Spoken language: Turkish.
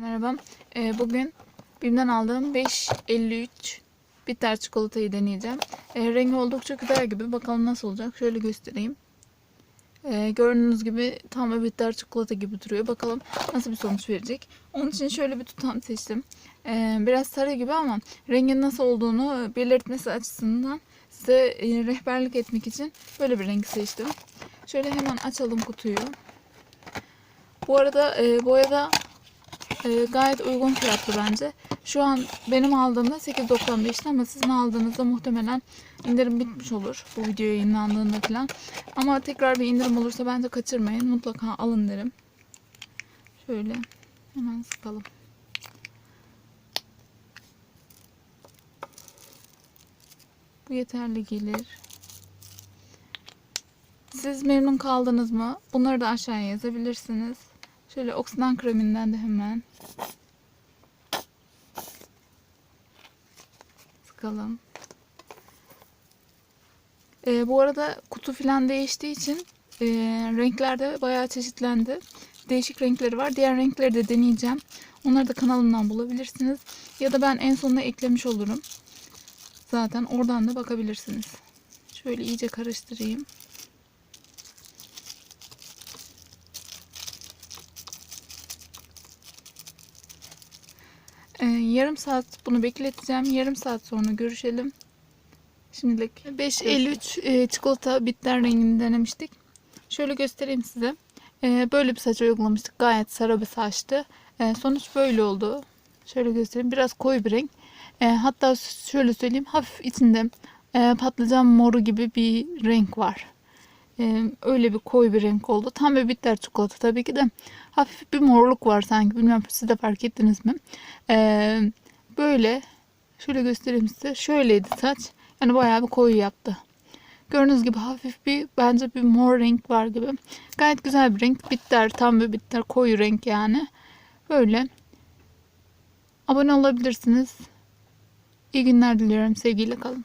Merhaba. Ee, bugün BİM'den aldığım 553 bitter çikolatayı deneyeceğim. Ee, rengi oldukça güzel gibi. Bakalım nasıl olacak. Şöyle göstereyim. Ee, gördüğünüz gibi tam bir bitter çikolata gibi duruyor. Bakalım nasıl bir sonuç verecek. Onun için şöyle bir tutam seçtim. Ee, biraz sarı gibi ama rengin nasıl olduğunu belirtmesi açısından size e, rehberlik etmek için böyle bir renk seçtim. Şöyle hemen açalım kutuyu. Bu arada e, boyada e, gayet uygun fiyatlı bence. Şu an benim aldığımda 8.95'ti ama sizin aldığınızda muhtemelen indirim bitmiş olur. Bu video yayınlandığında falan. Ama tekrar bir indirim olursa bence kaçırmayın. Mutlaka alın derim. Şöyle hemen sıkalım. Bu yeterli gelir. Siz memnun kaldınız mı? Bunları da aşağıya yazabilirsiniz. Şöyle oksidan kreminden de hemen sıkalım. Ee, bu arada kutu falan değiştiği için e, renkler bayağı çeşitlendi. Değişik renkleri var. Diğer renkleri de deneyeceğim. Onları da kanalımdan bulabilirsiniz. Ya da ben en sonuna eklemiş olurum. Zaten oradan da bakabilirsiniz. Şöyle iyice karıştırayım. Ee, yarım saat bunu bekleteceğim. Yarım saat sonra görüşelim. Şimdilik 553 e, çikolata bitter rengini denemiştik. Şöyle göstereyim size. Ee, böyle bir saç uygulamıştık. Gayet sarı bir saçtı. Ee, sonuç böyle oldu. Şöyle göstereyim. Biraz koyu bir renk. Hatta şöyle söyleyeyim. Hafif içinde e, patlıcan moru gibi bir renk var. Ee, öyle bir koyu bir renk oldu. Tam bir bitter çikolata tabii ki de. Hafif bir morluk var sanki. Bilmiyorum siz de fark ettiniz mi? Ee, böyle şöyle göstereyim size. Şöyleydi saç. Yani bayağı bir koyu yaptı. Gördüğünüz gibi hafif bir bence bir mor renk var gibi. Gayet güzel bir renk. Bitter tam bir bitter koyu renk yani. Böyle. Abone olabilirsiniz. İyi günler diliyorum. Sevgiyle kalın.